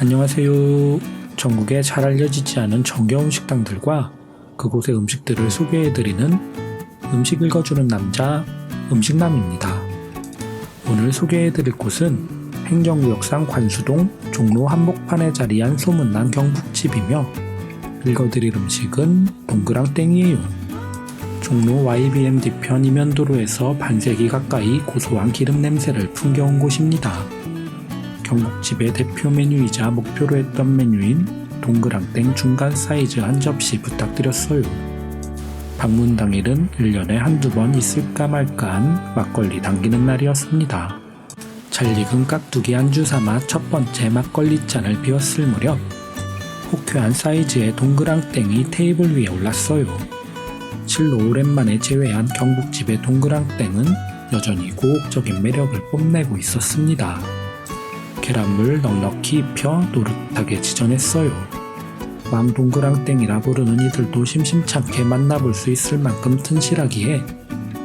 안녕하세요. 전국에 잘 알려지지 않은 정겨운 식당들과 그곳의 음식들을 소개해드리는 음식 읽어주는 남자 음식남입니다. 오늘 소개해드릴 곳은 행정구역상 관수동 종로 한복판에 자리한 소문난 경북집이며 읽어드릴 음식은 동그랑땡이에요. 종로 YBM 뒤편 이면도로에서 반세기 가까이 고소한 기름 냄새를 풍겨온 곳입니다. 경북집의 대표 메뉴이자 목표로 했던 메뉴인 동그랑땡 중간 사이즈 한 접시 부탁드렸어요. 방문 당일은 1년에 한두 번 있을까 말까 한 막걸리 당기는 날이었습니다. 잘 익은 깍두기 안주 삼아 첫 번째 막걸리 잔을 비웠을 무렵 호쾌한 사이즈의 동그랑땡이 테이블 위에 올랐어요. 실로 오랜만에 제외한 경북집의 동그랑땡은 여전히 고혹적인 매력을 뽐내고 있었습니다. 계란물 넉넉히 입혀 노릇하게 지전했어요. 맘 동그랑땡이라 부르는 이들도 심심찮게 만나볼 수 있을 만큼 튼실하기에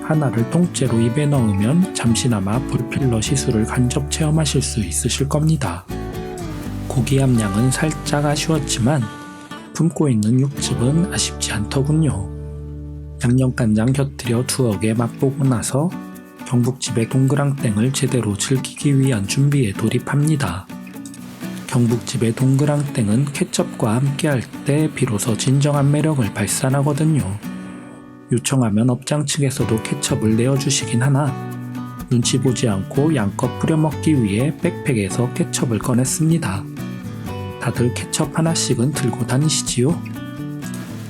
하나를 통째로 입에 넣으면 잠시나마 불필러 시술을 간접 체험하실 수 있으실 겁니다. 고기 함량은 살짝 아쉬웠지만 품고 있는 육즙은 아쉽지 않더군요. 양념간장 곁들여 두억에 맛보고 나서 경북집의 동그랑땡을 제대로 즐기기 위한 준비에 돌입합니다. 경북집의 동그랑땡은 케첩과 함께할 때 비로소 진정한 매력을 발산하거든요. 요청하면 업장 측에서도 케첩을 내어주시긴 하나 눈치 보지 않고 양껏 뿌려 먹기 위해 백팩에서 케첩을 꺼냈습니다. 다들 케첩 하나씩은 들고 다니시지요?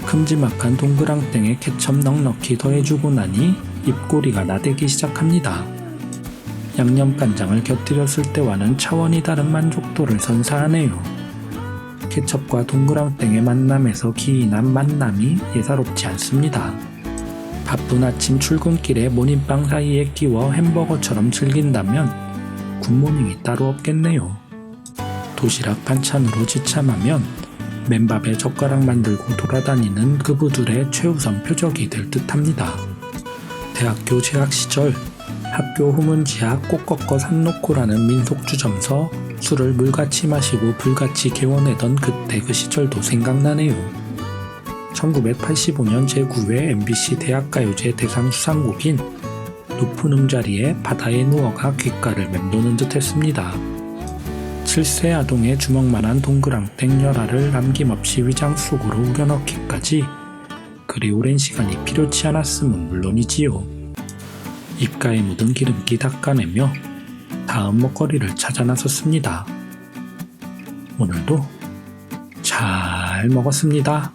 큼지막한 동그랑땡에 케첩 넉넉히 더해주고 나니 입꼬리가 나대기 시작합니다. 양념간장을 곁들였을 때와는 차원이 다른 만족도를 선사하네요. 케첩과 동그랑땡의 만남에서 기인한 만남이 예사롭지 않습니다. 바쁜 아침 출근길에 모닝빵 사이에 끼워 햄버거처럼 즐긴다면 굿모닝이 따로 없겠네요. 도시락 반찬으로 지참하면 맨밥에 젓가락 만들고 돌아다니는 그부들의 최우선 표적이 될 듯합니다. 대학교 재학 시절 학교 후문지하 꼭 꺾어 산 놓고라는 민속주점서 술을 물같이 마시고 불같이 개원하던 그때 그 시절도 생각나네요. 1985년 제9회 MBC 대학가요제 대상 수상곡인 높은 음자리에 바다에 누워가 귓가를 맴도는 듯 했습니다. 7세 아동의 주먹만한 동그랑땡 열알을 남김없이 위장 속으로 우겨넣기까지 그리 오랜 시간이 필요치 않았음은 물론이지요. 입가에 묻은 기름기 닦아내며 다음 먹거리를 찾아 나섰습니다. 오늘도 잘 먹었습니다.